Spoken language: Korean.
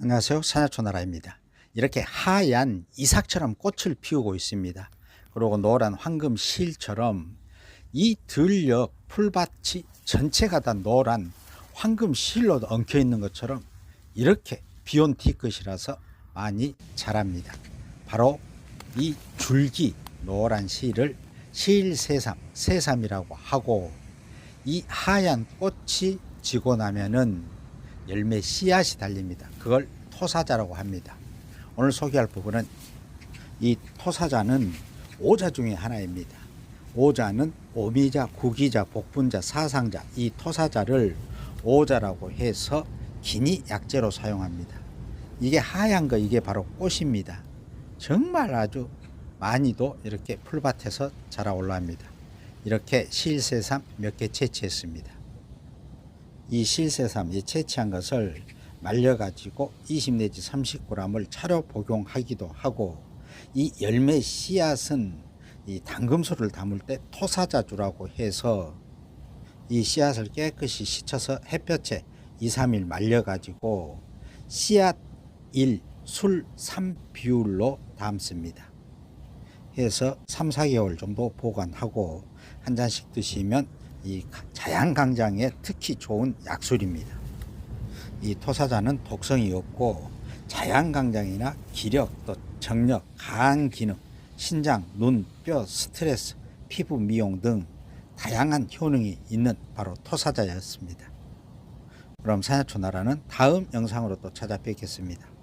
안녕하세요. 산야초나라입니다. 이렇게 하얀 이삭처럼 꽃을 피우고 있습니다. 그리고 노란 황금 실처럼 이 들녘 풀밭이 전체가 다 노란 황금 실로 엉켜 있는 것처럼 이렇게 비온 뒤끝이라서 많이 자랍니다. 바로 이 줄기 노란 실을 실새삼, 새삼이라고 하고 이 하얀 꽃이 지고 나면은 열매 씨앗이 달립니다. 그걸 토사자라고 합니다. 오늘 소개할 부분은 이 토사자는 오자 중에 하나입니다. 오자는 오미자, 구기자, 복분자, 사상자 이 토사자를 오자라고 해서 기니 약재로 사용합니다. 이게 하얀 거 이게 바로 꽃입니다. 정말 아주 많이도 이렇게 풀밭에서 자라 올라옵니다. 이렇게 실새삼 몇 개 채취했습니다. 이 실새삼 이 채취한 것을 말려가지고 20 내지 30g을 차로 복용하기도 하고 이 열매 씨앗은 이 당금소를 담을 때 토사자주라고 해서 이 씨앗을 깨끗이 씻어서 햇볕에 2, 3일 말려가지고 씨앗 1, 술 3 비율로 담습니다. 해서 3, 4개월 정도 보관하고 한 잔씩 드시면 이 자양강장에 특히 좋은 약술입니다. 이 토사자는 독성이 없고 자양강장이나 기력 또 정력, 간 기능, 신장, 눈, 뼈, 스트레스, 피부 미용 등 다양한 효능이 있는 바로 토사자였습니다. 그럼 산야초나라는 다음 영상으로 또 찾아뵙겠습니다.